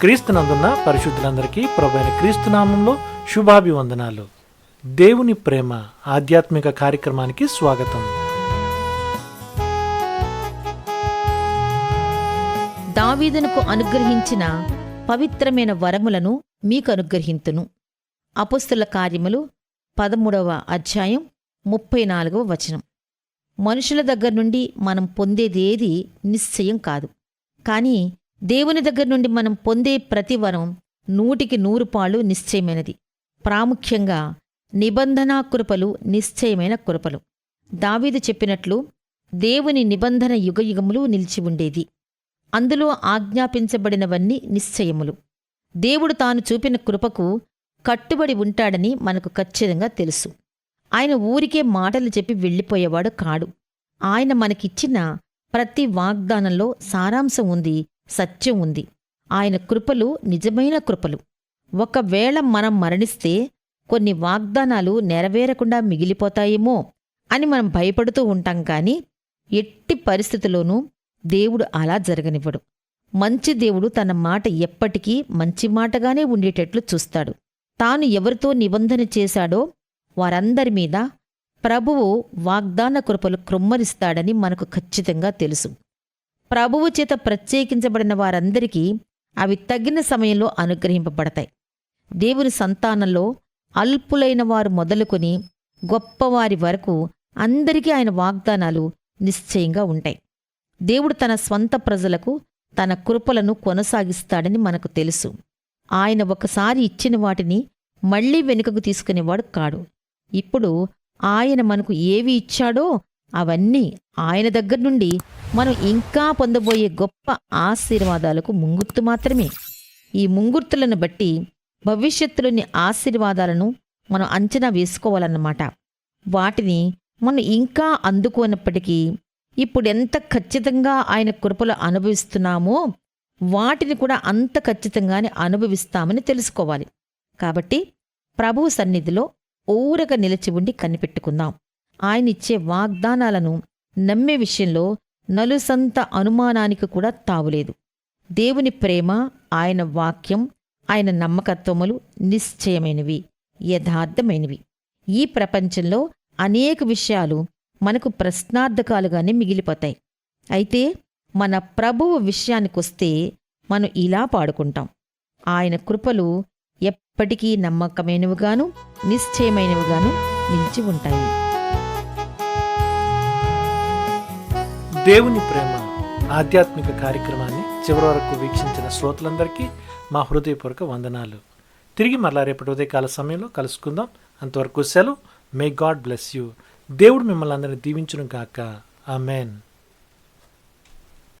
క్రీస్తునందున్న పరిశుద్ధులందరికీ ప్రభైన క్రీస్తునామంలో శుభాభివందనాలు. దేవుని ప్రేమ ఆధ్యాత్మిక కార్యక్రమానికి స్వాగతం. దావీదునకు అనుగ్రహించిన పవిత్రమైన వరములను మీకు అనుగ్రహింతును. అపుస్తుల కార్యములు పదమూడవ అధ్యాయం ముప్పై నాలుగవ వచనం. మనుషుల దగ్గర నుండి మనం పొందేదేది నిశ్చయం కాదు. కానీ దేవుని దగ్గర నుండి మనం పొందే ప్రతి వరం నూటికి నూరు పాళ్ళు నిశ్చయమైనది. ప్రాముఖ్యంగా నిబంధనా కృపలు నిశ్చయమైన కృపలు. దావీదు చెప్పినట్లు దేవుని నిబంధన యుగయుగములు నిలిచి ఉండేది. అందులో ఆజ్ఞాపించబడినవన్నీ నిశ్చయములు. దేవుడు తాను చూపిన కృపకు కట్టుబడి ఉంటాడని మనకు ఖచ్చితంగా తెలుసు. ఆయన ఊరికే మాటలు చెప్పి వెళ్ళిపోయేవాడు కాడు. ఆయన మనకిచ్చిన ప్రతి వాగ్దానంలో సారాంశం ఉంది. సత్యం ఉంది. ఆయన కృపలు నిజమైన కృపలు. ఒకవేళ మనం మరణిస్తే కొన్ని వాగ్దానాలు నెరవేరకుండా మిగిలిపోతాయేమో అని మనం భయపడుతూ ఉంటాం కాని ఎట్టి పరిస్థితిలోనూ దేవుడు అలా జరగనివ్వడు. మంచి దేవుడు తన మాట ఎప్పటికీ మంచి మాటగానే ఉండేటట్లు చూస్తాడు. తాను ఎవరితో నిబంధన చేశాడో వారందరి మీద ప్రభువు వాగ్దాన కృపలు కృమ్మరిస్తాడని మనకు ఖచ్చితంగా తెలుసు. ప్రభువు చేత ప్రత్యేకించబడిన వారందరికీ అవి తగిన సమయంలో అనుగ్రహింపబడతాయి. దేవుని సంతానంలో అల్పులైన వారు మొదలుకొని గొప్పవారి వరకు అందరికీ ఆయన వాగ్దానాలు నిశ్చయంగా ఉంటాయి. దేవుడు తన స్వంత ప్రజలకు తన కృపలను కొనసాగిస్తాడని మనకు తెలుసు. ఆయన ఒకసారి ఇచ్చిన వాటిని మళ్ళీ వెనుకకు తీసుకునేవాడు కాడు. ఇప్పుడు ఆయన మనకు ఏవి ఇచ్చాడో అవన్నీ ఆయన దగ్గర నుండి మనం ఇంకా పొందబోయే గొప్ప ఆశీర్వాదాలకు ముంగుర్తు మాత్రమే. ఈ ముంగుర్తులను బట్టి భవిష్యత్తులోని ఆశీర్వాదాలను మనం అంచనా వేసుకోవాలన్నమాట. వాటిని మనం ఇంకా అందుకోనప్పటికీ ఇప్పుడు ఎంత ఖచ్చితంగా ఆయన కృపలు అనుభవిస్తున్నామో వాటిని కూడా అంత ఖచ్చితంగానే అనుభవిస్తామని తెలుసుకోవాలి. కాబట్టి ప్రభువు సన్నిధిలో ఊరక నిలిచి ఉండి కనిపెట్టుకుందాం. ఆయన ఇచ్చే వాగ్దానాలను నమ్మే విషయంలో నలుసంత అనుమానానికి కూడా తావులేదు. దేవుని ప్రేమ ఆయన వాక్యం ఆయన నమ్మకత్వములు నిశ్చయమైనవి యథార్థమైనవి. ఈ ప్రపంచంలో అనేక విషయాలు మనకు ప్రశ్నార్థకాలుగానే మిగిలిపోతాయి. అయితే మన ప్రభువు విషయానికొస్తే మనం ఇలా పాడుకుంటాం. ఆయన కృపలు ఎప్పటికీ నమ్మకమైనవిగాను నిశ్చయమైనవిగాను నిలిచి ఉంటాయి. దేవుని ప్రేమ ఆధ్యాత్మిక కార్యక్రమాన్ని చివరి వరకు వీక్షించిన శ్రోతలందరికీ మా హృదయపూర్వక వందనాలు. తిరిగి మరలా రేపటి ఉదయకాల సమయంలో కలుసుకుందాం. అంతవరకు సెలవు. మే గాడ్ బ్లెస్ యూ దేవుడు మిమ్మల్ని అందరినీ దీవించును గాక. మేన్